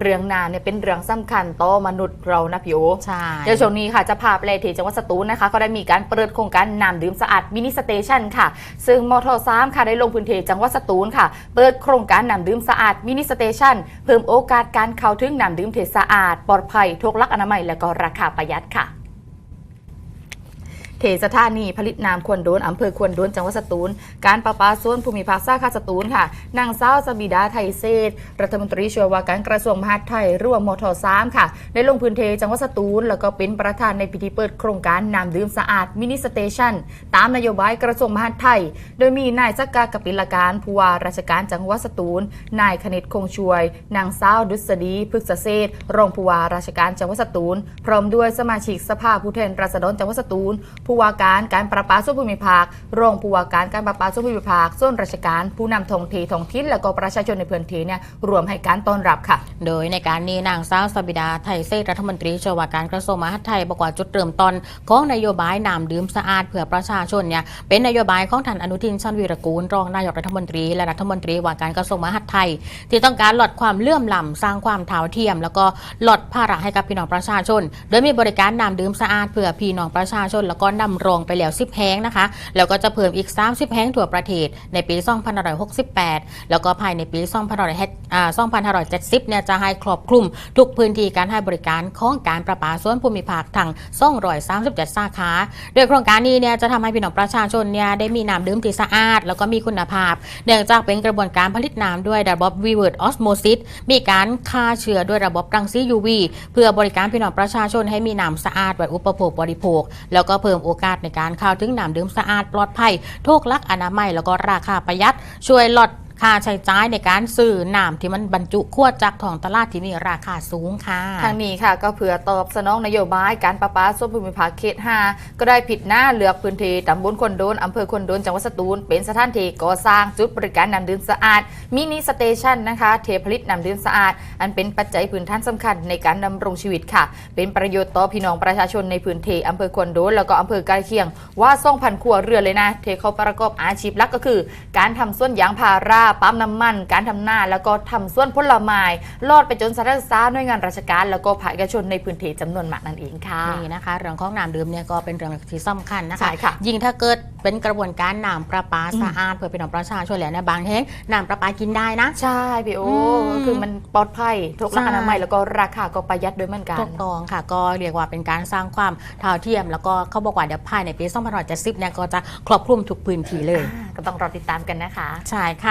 เรื่องน้ำเนี่ยเป็นเรื่องสำคัญต่อมนุษย์เรานะพี่โอใช่เดี๋ยวช่วงนี้ค่ะจะพาไปเลยที่จังหวัดสตูลนะคะก็ได้มีการเปิดโครงการน้ำดื่มสะอาดมินิสเตชันค่ะ ซึ่งมทสามค่ะได้ลงพื้นที่จังหวัดสตูลค่ะ เปิดโครงการน้ำดื่มสะอาดมินิสเตชันเพิ่มโอกาสการเข้าถึงน้ำดื่มเทสะอาด ปลอดภัยทุกลักอนามัยและก็ราคาประหยัดค่ะเทสถานีผลิตน้ำควนโดนอำเภอควนโดนจังหวัดสตูล การประปาส่วนภูมิภาคสาขาสตูลค่ะนางสาวสบิดาไทยเศษรัฐมนตรีช่วยว่าการกระทรวงมหาดไทยร่วมมทสามค่ะได้ลงพื้นที่จังหวัดสตูล แล้วก็เป็นประธานในพิธีเปิดโครงการน้ำดื่มสะอาดมินิสเตชันตามนโยบายกระทรวงมหาดไทย โดยมีนายสักกากปิลการผู้ว่าราชการจังหวัดสตูล นายคณิตคงช่วย นางสาวดุษฎีพฤกษเศษรองผู้ว่าราชการจังหวัดสตูล พร้อมด้วยสมาชิกสภาผู้แทนราษฎรจังหวัดสตูลผูู้้ว่าการการประปาส่วนภูมิภาครองผู้ว่าการการประปาส่วนภูมิภาคส่วนราชการผู้นำท้องที่ท้องถิ่นและก็ประชาชนในพื้นที่เนี่ยรวมให้การต้อนรับค่ะ โดยในการนี้นางสาวสบิดาไทยเศษรัฐมนตรีช่วยว่าการกระทรวงมหาดไทยบอกว่าจุดเริ่มต้นของนโยบายน้ำดื่มสะอาดเพื่อประชาชนเนี่ยเป็นนโยบายของท่านอนุทินชาญวีรกูลรองนายกรัฐมนตรีและรัฐมนตรีว่าการกระทรวงมหาดไทย ที่ต้องการลดความเลื่อมล้ำสร้างความเท่าเทียม แล้วก็ลดภาระให้กับพี่น้องประชาชน โดยมีบริการน้ำดื่มสะอาดเพื่อพี่น้องประชาชนแล้วก็นำรงไปแล้ว 10 แห้งนะคะ แล้วก็จะเพิ่มอีก 30 แห้งทั่วประเทศในปี 2568 แล้วก็ภายในปี 2570 เนี่ยจะให้ครอบคลุมทุกพื้นที่การให้บริการของการประปาส่วนภูมิภาคทั้ง237 สาขา โดยโครงการนี้เนี่ยจะทำให้พี่น้องประชาชนเนี่ยได้มีน้ำดื่มที่สะอาด แล้วก็มีคุณภาพ เนื่องจากเป็นกระบวนการผลิตน้ำด้วยระบบ reverse osmosis มีการฆ่าเชื้อด้วยระบบรังสี UV เพื่อบริการพี่น้องประชาชนให้มีน้ำสะอาดไว้อุปโภคบริโภค แล้วก็เพิ่มโอกาสในการเข้าถึงน้ำดื่มสะอาดปลอดภัยทุกลักอนามัยแล้วก็ราคาประหยัดช่วยลด ค่าใช้จ่ายในการซื้อน้ำที่มันบรรจุขวดจากท้องตลาดที่มีราคาสูงค่ะ ทางนี้ค่ะก็เพื่อตอบสนองนโยบายการประปาส่วนภูมิภาคเขต5ก็ได้ผิดหน้าเลือกพื้นที่ตำบลคนโดนอำเภอคนโดนจังหวัดสตูล เป็นสถานที่ก่อสร้างจุดบริการน้ำดื่มสะอาด มินิสเตชันนะคะเทผลิตน้ำดื่มสะอาด อันเป็นปัจจัยพื้นฐานสำคัญในการดำรงชีวิตค่ะ เป็นประโยชน์ต่อพี่น้องประชาชนในพื้นที่อำเภอคนโดนแล้วก็อำเภอใกล้เคียง ว่าส่งพันครัวเรือนเลยนะเทเขาประกอบอาชีพหลักก็คือ การทำสวนยางพาราปั๊มน้ำมัน การทำนาแล้วก็ทำสวนผลไม้ลอดไปจนสาธารณสุขหน่วยงานราชการ แล้วก็ภาคเอกชนในพื้นที่จำนวนมากนั่นเองค่ะนี่นะคะเรื่องของน้ำดื่มเนี่ยก็เป็นเรื่องที่สำคัญนะคะใช่ค่ะยิ่งถ้าเกิดเป็นกระบวนการน้ำประปาสะอาดเพื่อพี่น้องประชาชนแล้วเนี่ยบางแห่งน้ำประปากินได้นะ ใช่พี่โออืมคือมันปลอดภัยทุกลักษใช่ณะใหม่แล้วก็ราคาก็ประหยัดด้วยเหมือนกันถูกต้องค่ะ ก็เรียกว่าเป็นการสร้างความเท่าเทียม แล้วก็เขาบอกว่าเดี๋ยวภายในปี2570เนี่ยก็จะครอบคลุมทุกพื้นที่เลยอ่าก็ต้องรอติดตามกันนะคะ ใช่ค่ะ